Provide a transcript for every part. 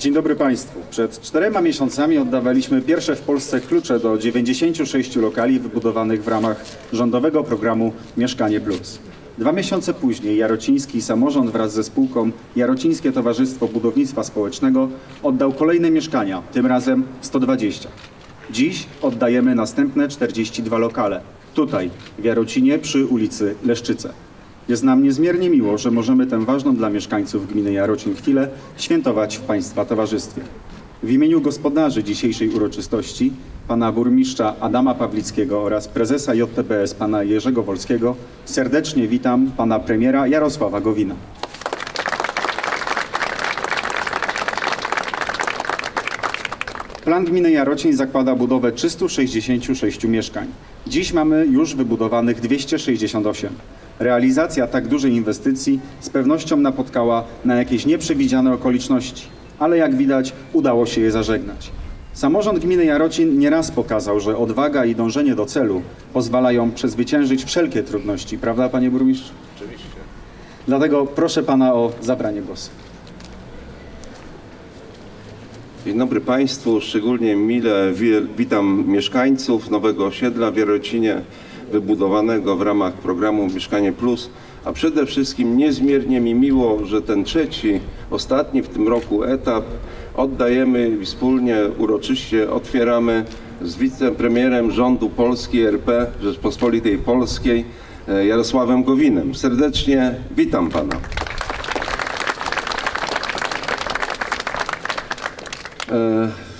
Dzień dobry Państwu. Przed czterema miesiącami oddawaliśmy pierwsze w Polsce klucze do 96 lokali wybudowanych w ramach rządowego programu Mieszkanie Plus. Dwa miesiące później Jarociński Samorząd wraz ze spółką Jarocińskie Towarzystwo Budownictwa Społecznego oddał kolejne mieszkania, tym razem 120. Dziś oddajemy następne 42 lokale. Tutaj, w Jarocinie przy ulicy Leszczyce. Jest nam niezmiernie miło, że możemy tę ważną dla mieszkańców gminy Jarocin chwilę świętować w Państwa towarzystwie. W imieniu gospodarzy dzisiejszej uroczystości, pana burmistrza Adama Pawlickiego oraz prezesa JTBS pana Jerzego Wolskiego, serdecznie witam pana premiera Jarosława Gowina. Plan gminy Jarocin zakłada budowę 366 mieszkań. Dziś mamy już wybudowanych 268. Realizacja tak dużej inwestycji z pewnością napotkała na jakieś nieprzewidziane okoliczności, ale jak widać udało się je zażegnać. Samorząd gminy Jarocin nieraz pokazał, że odwaga i dążenie do celu pozwalają przezwyciężyć wszelkie trudności, prawda panie burmistrzu? Oczywiście. Dlatego proszę pana o zabranie głosu. Dzień dobry Państwu, szczególnie mile wi- witam mieszkańców nowego osiedla w Jarocinie, wybudowanego w ramach programu Mieszkanie Plus, a przede wszystkim niezmiernie mi miło, że ten trzeci, ostatni w tym roku etap oddajemy i wspólnie uroczyście otwieramy z wicepremierem rządu Polski RP Rzeczpospolitej Polskiej e, Jarosławem Gowinem. Serdecznie witam Pana. W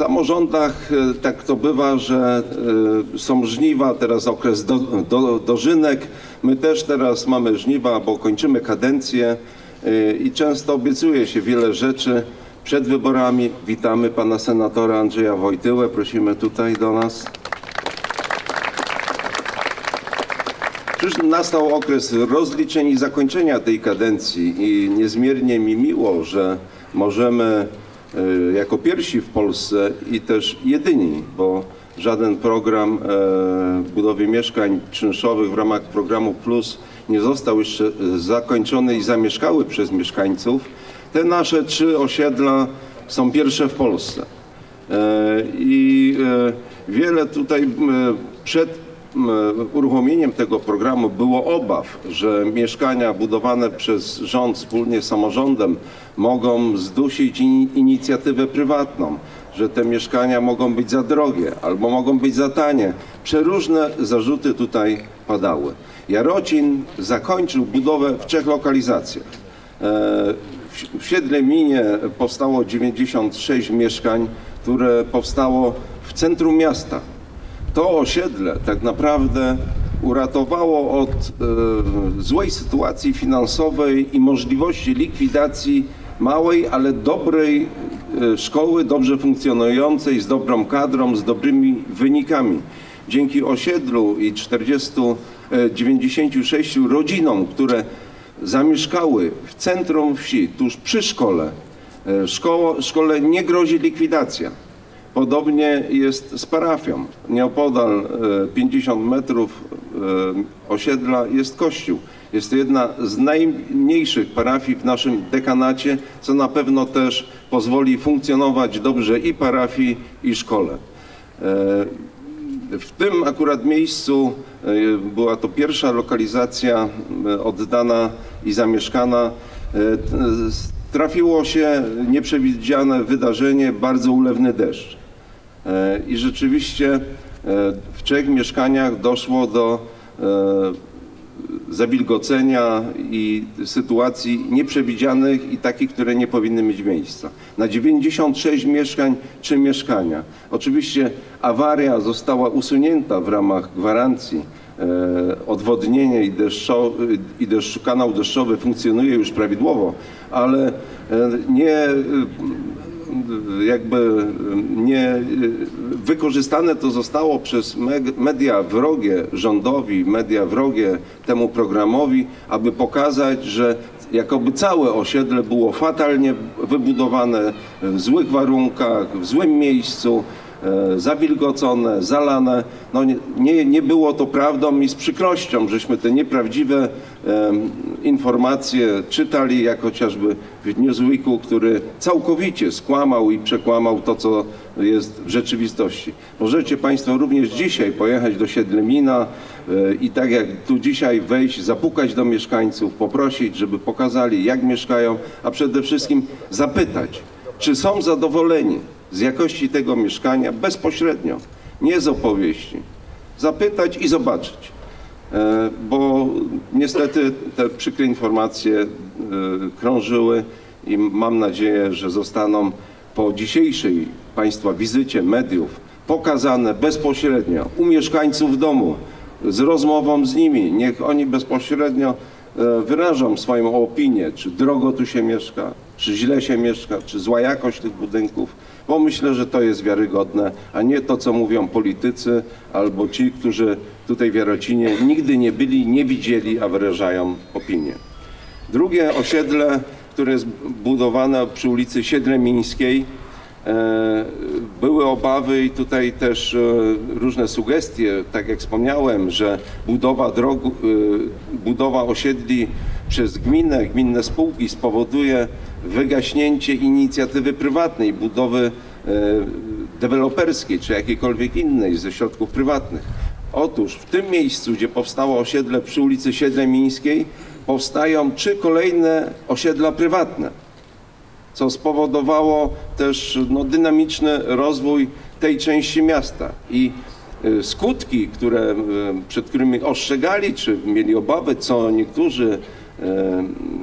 samorządach e, tak to bywa, że e, są żniwa, teraz okres do, do, dożynek. My też teraz mamy żniwa, bo kończymy kadencję e, i często obiecuje się wiele rzeczy. Przed wyborami witamy pana senatora Andrzeja Wojtyłę. Prosimy tutaj do nas. Przecież nastał okres rozliczeń i zakończenia tej kadencji i niezmiernie mi miło, że możemy jako pierwsi w Polsce i też jedyni, bo żaden program e, budowy mieszkań czynszowych w ramach programu Plus nie został jeszcze e, zakończony i zamieszkały przez mieszkańców. Te nasze trzy osiedla są pierwsze w Polsce. E, I wiele tutaj przed uruchomieniem tego programu było obaw, że mieszkania budowane przez rząd wspólnie z samorządem mogą zdusić in- inicjatywę prywatną, że te mieszkania mogą być za drogie albo mogą być za tanie. Przeróżne zarzuty tutaj padały. Jarocin zakończył budowę w trzech lokalizacjach. E, W w Siedleminie powstało 96 mieszkań, które powstało w centrum miasta. To osiedle tak naprawdę uratowało od e, złej sytuacji finansowej i możliwości likwidacji małej, ale dobrej e, szkoły, dobrze funkcjonującej, z dobrą kadrą, z dobrymi wynikami. Dzięki osiedlu i 40, e, 96 rodzinom, które zamieszkały w centrum wsi, tuż przy szkole, e, szkoło, szkole nie grozi likwidacja. Podobnie jest z parafią. Nieopodal e, 50 metrów e, osiedla jest kościół. Jest to jedna z najmniejszych parafii w naszym dekanacie, co na pewno też pozwoli funkcjonować dobrze i parafii, i szkole. E, w tym akurat miejscu e, była to pierwsza lokalizacja e, oddana i zamieszkana. E, Trafiło się nieprzewidziane wydarzenie, bardzo ulewny deszcz. I rzeczywiście e, w trzech mieszkaniach doszło do e, zawilgocenia i sytuacji nieprzewidzianych i takich, które nie powinny mieć miejsca. Na 96 mieszkań, trzy mieszkania. Oczywiście awaria została usunięta w ramach gwarancji. E, Odwodnienie i, deszczo, i deszcz, kanał deszczowy funkcjonuje już prawidłowo, ale nie jakby nie wykorzystane to zostało przez media wrogie rządowi, media wrogie temu programowi, aby pokazać, że jakoby całe osiedle było fatalnie wybudowane, w złych warunkach, w złym miejscu, e, zawilgocone, zalane. No nie, nie, było to prawdą i z przykrością, żeśmy te nieprawdziwe informacje czytali, jak chociażby w Newsweeku, który całkowicie skłamał i przekłamał to, co jest w rzeczywistości. Możecie Państwo również dzisiaj pojechać do Siedlemina e, i tak jak tu dzisiaj wejść, zapukać do mieszkańców, poprosić, żeby pokazali, jak mieszkają, a przede wszystkim zapytać, czy są zadowoleni z jakości tego mieszkania bezpośrednio, nie z opowieści. Zapytać i zobaczyć. E, Bo niestety te przykre informacje e, krążyły i mam nadzieję, że zostaną po dzisiejszej Państwa wizycie mediów pokazane bezpośrednio u mieszkańców domu, z rozmową z nimi. Niech oni bezpośrednio wyrażą swoją opinię, czy drogo tu się mieszka, czy źle się mieszka, czy zła jakość tych budynków, bo myślę, że to jest wiarygodne, a nie to, co mówią politycy albo ci, którzy tutaj w Jarocinie nigdy nie byli, nie widzieli, a wyrażają opinię. Drugie osiedle, które jest budowane przy ulicy Siedlemińskiej, e, były obawy i tutaj też e, różne sugestie, tak jak wspomniałem, że budowa dróg, e, budowa osiedli przez gminę, gminne spółki spowoduje wygaśnięcie inicjatywy prywatnej, budowy e, deweloperskiej czy jakiejkolwiek innej ze środków prywatnych. Otóż w tym miejscu, gdzie powstało osiedle przy ulicy Siedlemińskiej, powstają trzy kolejne osiedla prywatne co spowodowało też no, dynamiczny rozwój tej części miasta. I y, skutki, które, y, przed którymi ostrzegali, czy mieli obawy, co niektórzy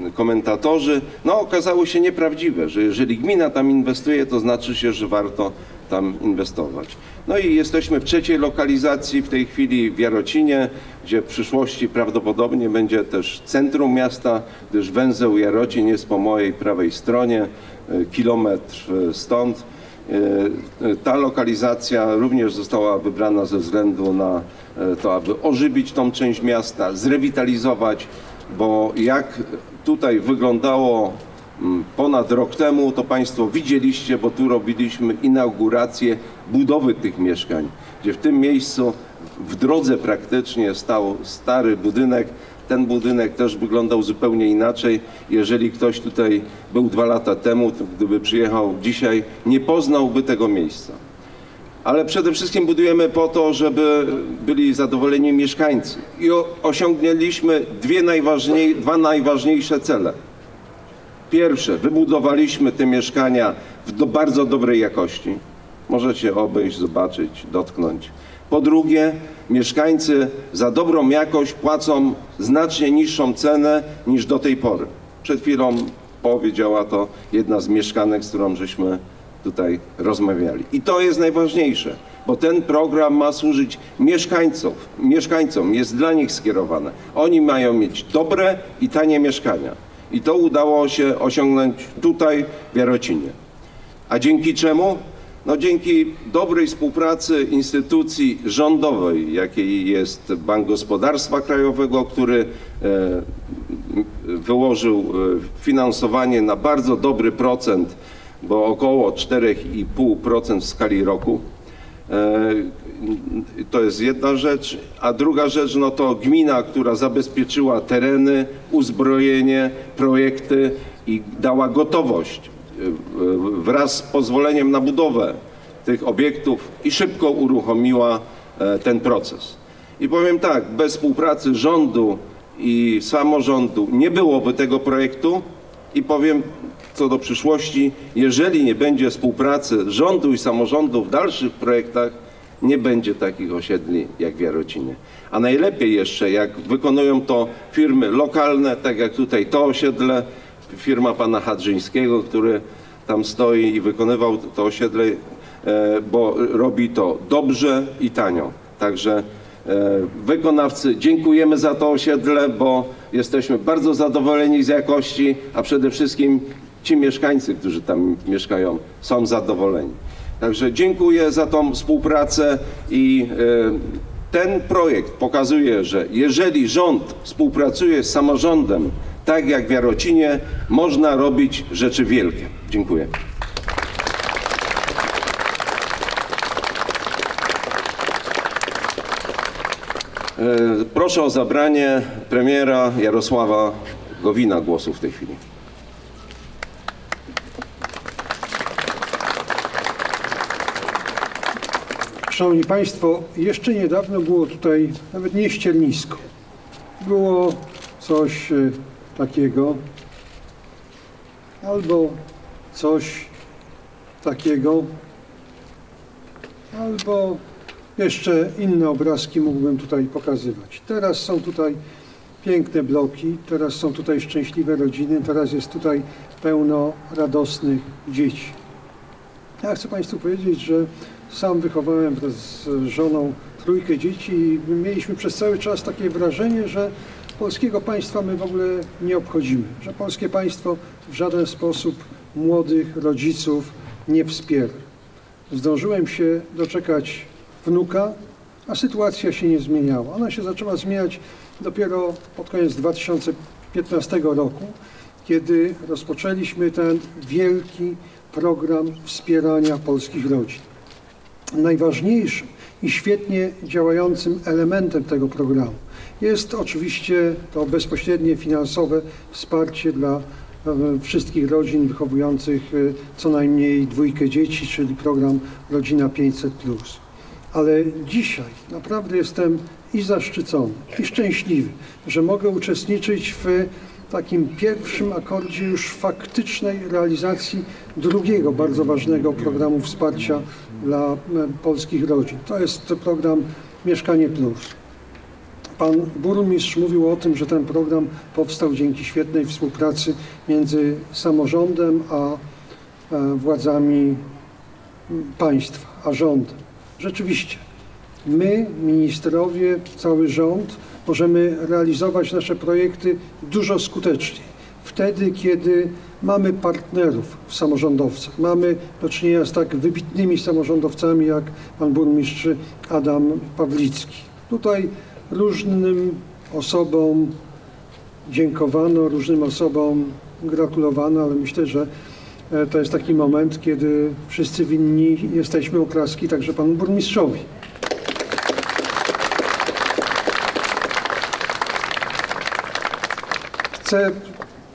y, komentatorzy, no okazały się nieprawdziwe, że jeżeli gmina tam inwestuje, to znaczy się, że warto tam inwestować. No i jesteśmy w trzeciej lokalizacji w tej chwili w Jarocinie, gdzie w przyszłości prawdopodobnie będzie też centrum miasta, gdyż węzeł Jarocin jest po mojej prawej stronie, e, kilometr e, stąd. E, Ta lokalizacja również została wybrana ze względu na to, aby ożywić tą część miasta, zrewitalizować, bo jak tutaj wyglądało ponad rok temu, to Państwo widzieliście, bo tu robiliśmy inaugurację budowy tych mieszkań, gdzie w tym miejscu w drodze praktycznie stał stary budynek. Ten budynek też wyglądał zupełnie inaczej. Jeżeli ktoś tutaj był dwa lata temu, gdyby przyjechał dzisiaj, nie poznałby tego miejsca. Ale przede wszystkim budujemy po to, żeby byli zadowoleni mieszkańcy. I osiągnęliśmy dwie najważniej, dwa najważniejsze cele. Pierwsze, wybudowaliśmy te mieszkania w do bardzo dobrej jakości. Możecie obejść, zobaczyć, dotknąć. Po drugie, mieszkańcy za dobrą jakość płacą znacznie niższą cenę niż do tej pory. Przed chwilą powiedziała to jedna z mieszkanek, z którą żeśmy tutaj rozmawiali. I to jest najważniejsze, bo ten program ma służyć mieszkańcom, mieszkańcom, jest dla nich skierowane. Oni mają mieć dobre i tanie mieszkania. I to udało się osiągnąć tutaj w Jarocinie. A dzięki czemu? No dzięki dobrej współpracy instytucji rządowej, jakiej jest Bank Gospodarstwa Krajowego, który e, wyłożył e, finansowanie na bardzo dobry procent, bo około 4,5% w skali roku. E, To jest jedna rzecz, a druga rzecz no to gmina, która zabezpieczyła tereny, uzbrojenie, projekty i dała gotowość e, wraz z pozwoleniem na budowę tych obiektów i szybko uruchomiła e, ten proces. I powiem tak, bez współpracy rządu i samorządu nie byłoby tego projektu i powiem co do przyszłości, jeżeli nie będzie współpracy rządu i samorządu w dalszych projektach, nie będzie takich osiedli jak w Jarocinie. A najlepiej jeszcze, jak wykonują to firmy lokalne, tak jak tutaj to osiedle, firma pana Hadrzyńskiego, który tam stoi i wykonywał to osiedle, e, bo robi to dobrze i tanio. Także e, wykonawcy, dziękujemy za to osiedle, bo jesteśmy bardzo zadowoleni z jakości, a przede wszystkim ci mieszkańcy, którzy tam mieszkają, są zadowoleni. Także dziękuję za tą współpracę i e, ten projekt pokazuje, że jeżeli rząd współpracuje z samorządem, tak jak w Jarocinie, można robić rzeczy wielkie. Dziękuję. E, proszę o zabranie premiera Jarosława Gowina głosu w tej chwili. Szanowni Państwo, jeszcze niedawno było tutaj nawet nie ściernisko. Było coś e, takiego, albo coś takiego, albo jeszcze inne obrazki mógłbym tutaj pokazywać. Teraz są tutaj piękne bloki, teraz są tutaj szczęśliwe rodziny, teraz jest tutaj pełno radosnych dzieci. Ja chcę Państwu powiedzieć, że sam wychowałem z żoną trójkę dzieci i mieliśmy przez cały czas takie wrażenie, że polskiego państwa my w ogóle nie obchodzimy, że polskie państwo w żaden sposób młodych rodziców nie wspiera. Zdążyłem się doczekać wnuka, a sytuacja się nie zmieniała. Ona się zaczęła zmieniać dopiero pod koniec 2015 roku, kiedy rozpoczęliśmy ten wielki program wspierania polskich rodzin. Najważniejszym i świetnie działającym elementem tego programu jest oczywiście to bezpośrednie finansowe wsparcie dla e, wszystkich rodzin wychowujących e, co najmniej dwójkę dzieci, czyli program Rodzina 500. Ale dzisiaj naprawdę jestem i zaszczycony, i szczęśliwy, że mogę uczestniczyć w takim pierwszym akordzie już faktycznej realizacji drugiego bardzo ważnego programu wsparcia dla e, polskich rodzin. To jest program Mieszkanie Plus. Pan burmistrz mówił o tym, że ten program powstał dzięki świetnej współpracy między samorządem a e, władzami państwa, a rządem. Rzeczywiście, my, ministrowie, cały rząd, możemy realizować nasze projekty dużo skuteczniej. Wtedy, kiedy mamy partnerów w samorządowcach, mamy do czynienia z tak wybitnymi samorządowcami jak pan burmistrz Adam Pawlicki. Tutaj różnym osobom dziękowano, różnym osobom gratulowano, ale myślę, że e, to jest taki moment, kiedy wszyscy winni jesteśmy oklaski także panu burmistrzowi. Chcę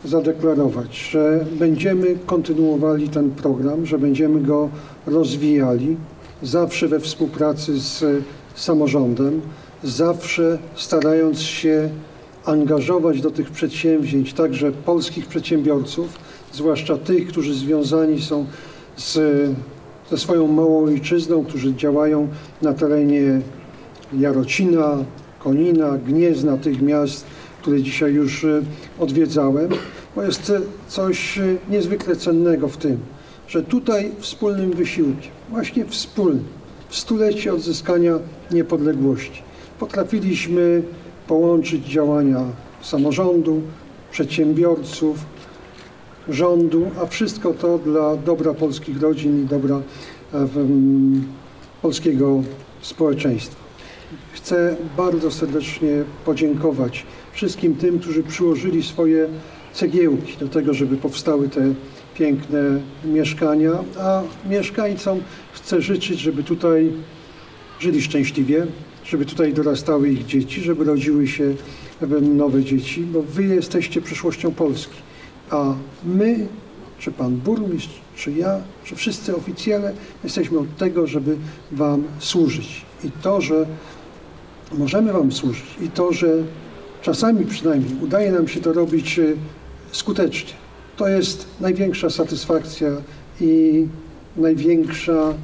zadeklarować, że będziemy kontynuowali ten program, że będziemy go rozwijali, zawsze we współpracy z samorządem, zawsze starając się angażować do tych przedsięwzięć także polskich przedsiębiorców, zwłaszcza tych, którzy związani są z, ze swoją małą ojczyzną, którzy działają na terenie Jarocina, Konina, Gniezna, tych miast, które dzisiaj już e, odwiedzałem, bo jest e, coś e, niezwykle cennego w tym, że tutaj wspólnym wysiłkiem, właśnie wspólnym, w stulecie odzyskania niepodległości, potrafiliśmy połączyć działania samorządu, przedsiębiorców, rządu, a wszystko to dla dobra polskich rodzin i dobra polskiego społeczeństwa. Chcę bardzo serdecznie podziękować wszystkim tym, którzy przyłożyli swoje cegiełki do tego, żeby powstały te piękne mieszkania, a mieszkańcom chcę życzyć, żeby tutaj żyli szczęśliwie, żeby tutaj dorastały ich dzieci, żeby rodziły się nowe dzieci, bo wy jesteście przyszłością Polski, a my, czy pan burmistrz, czy ja, czy wszyscy oficjele jesteśmy od tego, żeby wam służyć. I to, że możemy wam służyć i to, że czasami przynajmniej udaje nam się to robić e, skutecznie. To jest największa satysfakcja i największa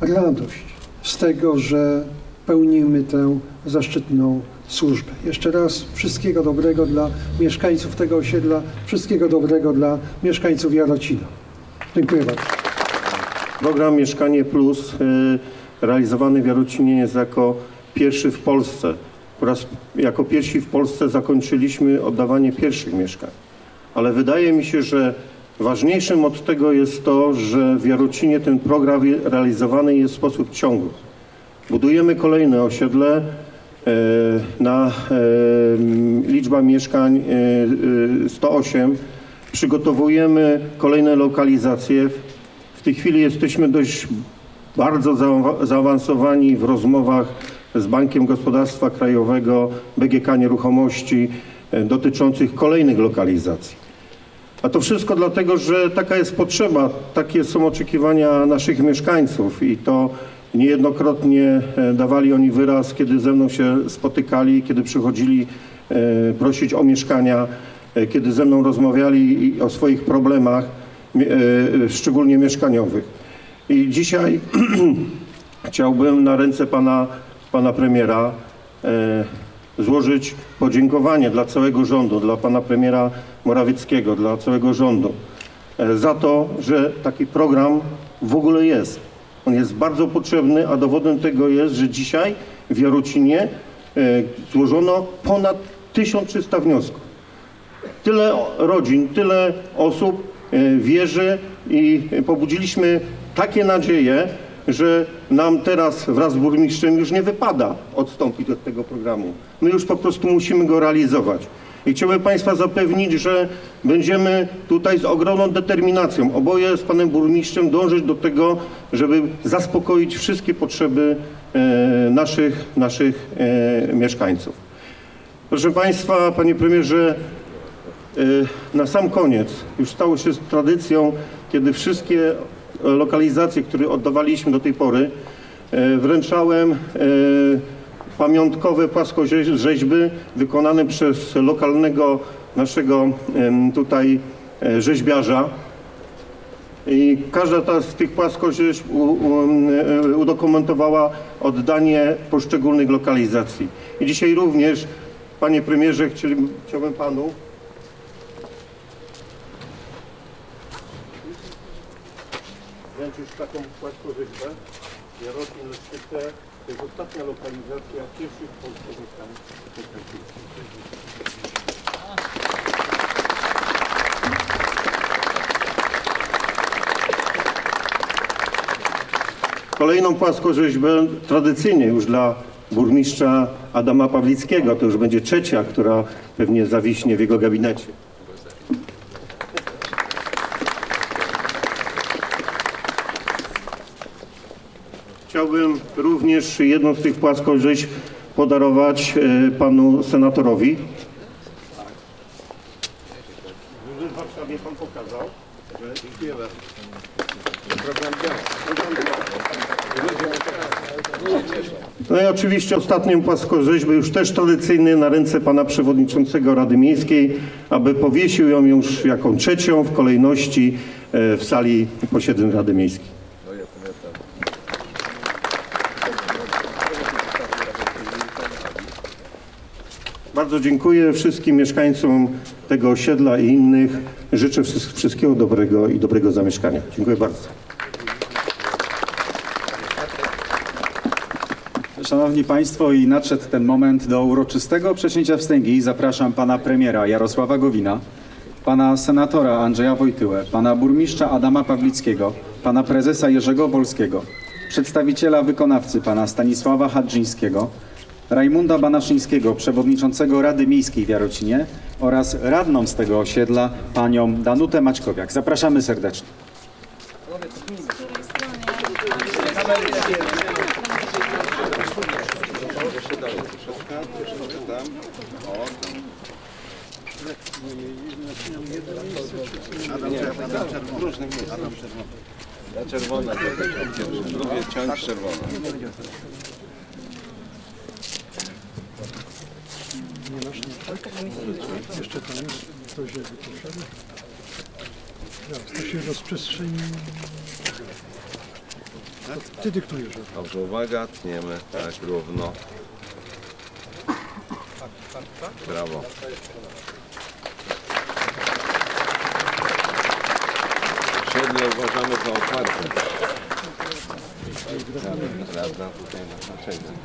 radość z tego, że pełnimy tę zaszczytną służbę. Jeszcze raz wszystkiego dobrego dla mieszkańców tego osiedla, wszystkiego dobrego dla mieszkańców Jarocina. Dziękuję bardzo. Program Mieszkanie Plus y, realizowany w Jarocinie jest jako pierwszy w Polsce. Po raz, jako pierwsi w Polsce zakończyliśmy oddawanie pierwszych mieszkań. Ale wydaje mi się, że ważniejszym od tego jest to, że w Jarocinie ten program realizowany jest w sposób ciągły. Budujemy kolejne osiedle, e, na e, liczba mieszkań e, 108. Przygotowujemy kolejne lokalizacje. W tej chwili jesteśmy dość bardzo zaawa- zaawansowani w rozmowach z Bankiem Gospodarstwa Krajowego, BGK Nieruchomości e, dotyczących kolejnych lokalizacji. A to wszystko dlatego, że taka jest potrzeba, takie są oczekiwania naszych mieszkańców i to niejednokrotnie e, dawali oni wyraz, kiedy ze mną się spotykali, kiedy przychodzili e, prosić o mieszkania, kiedy ze mną rozmawiali o swoich problemach, szczególnie mieszkaniowych. I dzisiaj chciałbym na ręce pana, pana premiera e, złożyć podziękowanie dla całego rządu, dla pana premiera Morawieckiego, dla całego rządu e, za to, że taki program w ogóle jest. On jest bardzo potrzebny, a dowodem tego jest, że dzisiaj w Jarocinie e, złożono ponad 1300 wniosków. Tyle rodzin, tyle osób wierzy i pobudziliśmy takie nadzieje, że nam teraz wraz z burmistrzem już nie wypada odstąpić od tego programu. My już po prostu musimy go realizować. I chciałbym Państwa zapewnić, że będziemy tutaj z ogromną determinacją, oboje z Panem Burmistrzem, dążyć do tego, żeby zaspokoić wszystkie potrzeby e, naszych, naszych e, mieszkańców. Proszę Państwa, Panie Premierze, Y, Na sam koniec, już stało się tradycją, kiedy wszystkie e, lokalizacje, które oddawaliśmy do tej pory, e, wręczałem e, pamiątkowe płaskorzeźby wykonane przez lokalnego naszego tutaj e, rzeźbiarza. I każda ta z tych płaskorzeźb udokumentowała oddanie poszczególnych lokalizacji. I dzisiaj również, Panie Premierze, chciałbym Panu wręczyć taką płaskorzeźbę. Jarocin Leszczyce to jest ostatnia lokalizacja pierwszych w Polsce mieszkań. Kolejną płaskorzeźbę tradycyjnie już dla burmistrza Adama Pawlickiego, to już będzie trzecia, która pewnie zawiśnie w jego gabinecie. Chciałbym również jedną z tych płaskorzeźb podarować e, panu senatorowi. Już w Warszawie pan pokazał. Dziękuję No i oczywiście ostatnią płaskorzeźbę, już też tradycyjny, na ręce pana przewodniczącego Rady Miejskiej, aby powiesił ją już jako trzecią w kolejności e, w sali posiedzeń Rady Miejskiej. Bardzo dziękuję wszystkim mieszkańcom tego osiedla i innych. Życzę wszy- wszystkiego dobrego i dobrego zamieszkania. Dziękuję bardzo. Szanowni Państwo, i nadszedł ten moment do uroczystego przecięcia wstęgi. Zapraszam pana premiera Jarosława Gowina, pana senatora Andrzeja Wojtyłę, pana burmistrza Adama Pawlickiego, pana prezesa Jerzego Wolskiego, przedstawiciela wykonawcy pana Stanisława Hadżyńskiego, Rajmunda Banaszyńskiego, przewodniczącego Rady Miejskiej w Jarocinie oraz radną z tego osiedla, panią Danutę Maćkowiak. Zapraszamy serdecznie. Czerwona, ciąć czerwoną. Jeszcze tam jest jakby potrzebny. Teraz to się rozprzestrzeni. To Ty dyktujesz. Dobrze, uwaga, tniemy tak równo. Brawo. Siedle uważamy za otwarte. Prawda, tutaj na znaczenie.